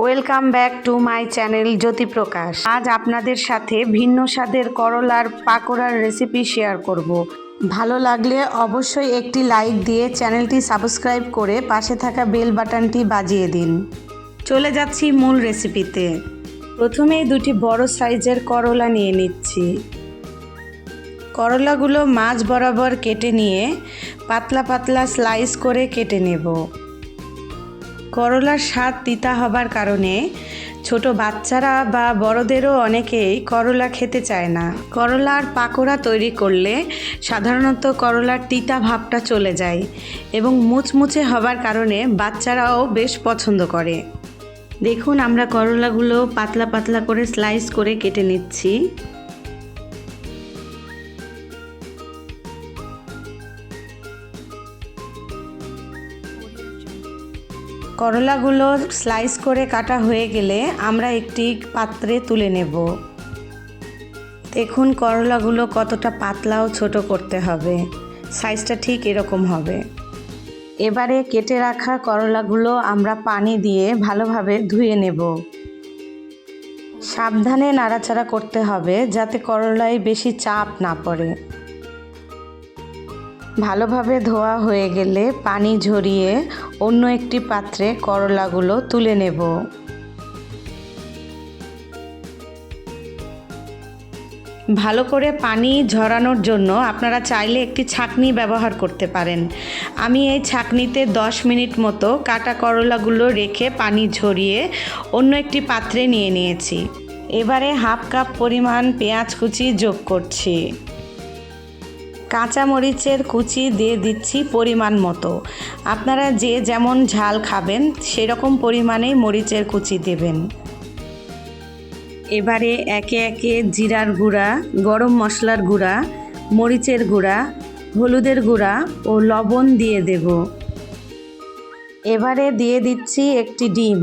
Welcome back to my channel Jyotiprakash আজ আপনাদের সাথে ভিন্ন স্বাদের করলার পাকোড়ার রেসিপি শেয়ার করব। ভালো লাগলে অবশ্যই একটি লাইক দিয়ে চ্যানেলটি সাবস্ক্রাইব করে পাশে থাকা বেল বাটনটি বাজিয়ে দিন। চলে যাচ্ছি মূল রেসিপিতে প্রথমেই দুটি বড় সাইজের করলা নিয়ে নিচ্ছি। করলাগুলো মাছ বরাবর কেটে নিয়ে পাতলা পাতলা স্লাইস করে কেটে নেব। করলার স্বাদ তিতা হবার কারণে ছোট বাচ্চারা বা বড়দেরও অনেকেই করলা খেতে চায় না। করলার পাকোড়া তৈরি করলে সাধারণত করলার তিতা ভাবটা চলে যায় এবং মুচমুচে হবার কারণে বাচ্চারাও বেশ পছন্দ করে। দেখুন আমরা করলাগুলো পাতলা পাতলা করে স্লাইস করে কেটে নিচ্ছি। করলাগুলো স্লাইস করে কাটা হয়ে গেলে আমরা একটি পাত্রে তুলে নেব। দেখুন করলাগুলো কতটা পাতলাও ছোট করতে হবে। সাইজটা ঠিক এরকম হবে। এবারে কেটে রাখা করলাগুলো আমরা পানি দিয়ে ভালোভাবে ধুয়ে নেব। সাবধানে নাড়াচাড়া করতে হবে যাতে করলায় বেশি চাপ না পড়ে। ভালোভাবে ধোয়া হয়ে গেলে পানি ঝরিয়ে অন্য একটি পাত্রে করলাগুলো তুলে নেব। ভালো করে পানি ঝরানোর জন্য আপনারা চাইলে একটি ছাকনি ব্যবহার করতে পারেন। আমি এই ছাকনিতে 10 মিনিট মতো কাটা করলাগুলো রেখে পানি ঝরিয়ে অন্য একটি পাত্রে নিয়ে নিয়েছি। এবারে হাফ কাপ পরিমাণ পেঁয়াজ কুচি যোগ করছি। কাঁচা মরিচের কুচি দিয়ে দিচ্ছি পরিমাণ মতো। আপনারা যে যেমন ঝাল খাবেন, সেরকম পরিমাণেই মরিচের কুচি দেবেন। এবারে একে একে জিরার গুঁড়া, গরম মশলার গুঁড়া, মরিচের গুঁড়া, হলুদের গুঁড়া ও লবণ দিয়ে দেব। এবারে দিয়ে দিচ্ছি একটি ডিম।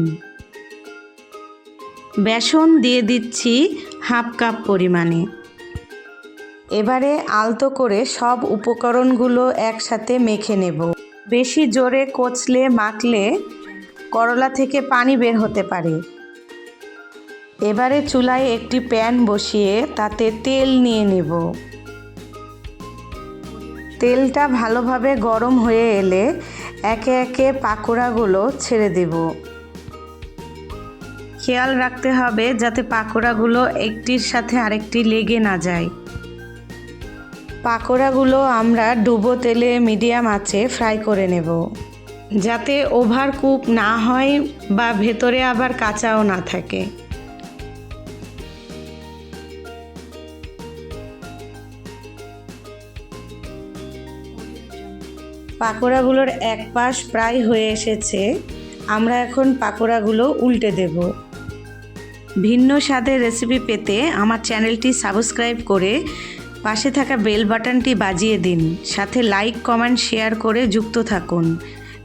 বেসন দিয়ে দিচ্ছি হাফ কাপ পরিমাণে। এবারে আলতো করে সব উপকরণগুলো একসাথে মেখে নেব। বেশি জোরে কচলে, মাখলে করলা থেকে পানি বের হতে পারে। এবারে চুলায় একটি প্যান বসিয়ে তাতে তেল নিয়ে নেব। তেলটা ভালোভাবে গরম হয়ে এলে একে একে পাকোড়াগুলো ছেড়ে দেব। খেয়াল রাখতে হবে যাতে পাকোড়াগুলো একটির সাথে আরেকটি লেগে না যায়। পাকোড়াগুলো আমরা ডুবো তেলে মিডিয়াম আঁচে ফ্রাই করে নেব। যাতে ওভার কুক না হয় বা ভেতরে আবার কাঁচাও না থাকে। পাকোড়াগুলোর এক পাশ প্রায় হয়ে এসেছে। আমরা এখন পাকোড়াগুলো উল্টে দেব। ভিন্ন স্বাদের রেসিপি পেতে আমার চ্যানেলটি সাবস্ক্রাইব করে পাশে থাকা বেল বাটনটি বাজিয়ে দিন, সাথে লাইক, কমেন্ট, শেয়ার করে যুক্ত থাকুন।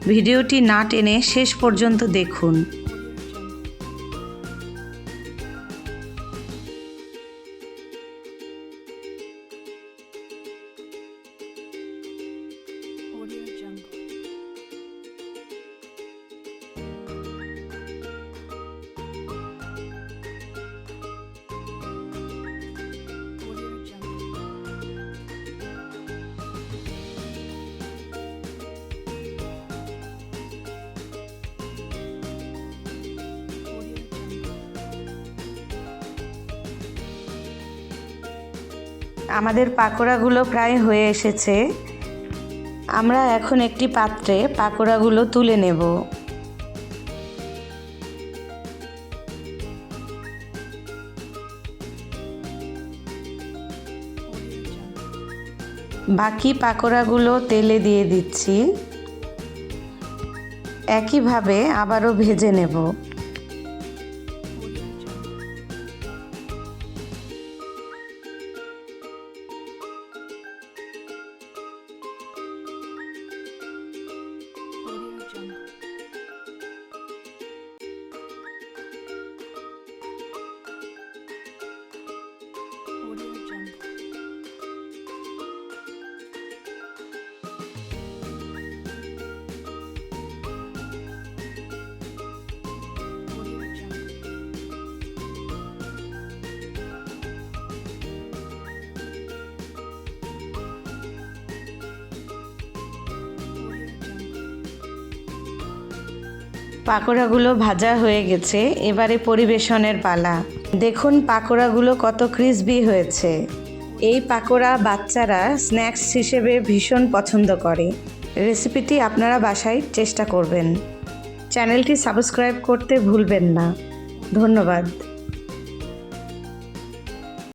ভিডিওটি না টেনে শেষ পর্যন্ত দেখুন। আমাদের পাকোড়াগুলো প্রায় হয়ে এসেছে। আমরা এখন একটি পাত্রে পাকোড়াগুলো তুলে নেব। বাকি পাকোড়াগুলো তেলে দিয়ে দিচ্ছি। একইভাবে আবারও ভেজে নেব। পাকোড়াগুলো ভাজা হয়ে গেছে, এবারে পরিবেশনের পালা। দেখুন পাকোড়াগুলো কত ক্রিসপি হয়েছে। এই পাকোড়া বাচ্চারা স্ন্যাক্স হিসেবে ভীষণ পছন্দ করে। রেসিপিটি আপনারা বাসায় চেষ্টা করবেন। চ্যানেলটি সাবস্ক্রাইব করতে ভুলবেন না। ধন্যবাদ।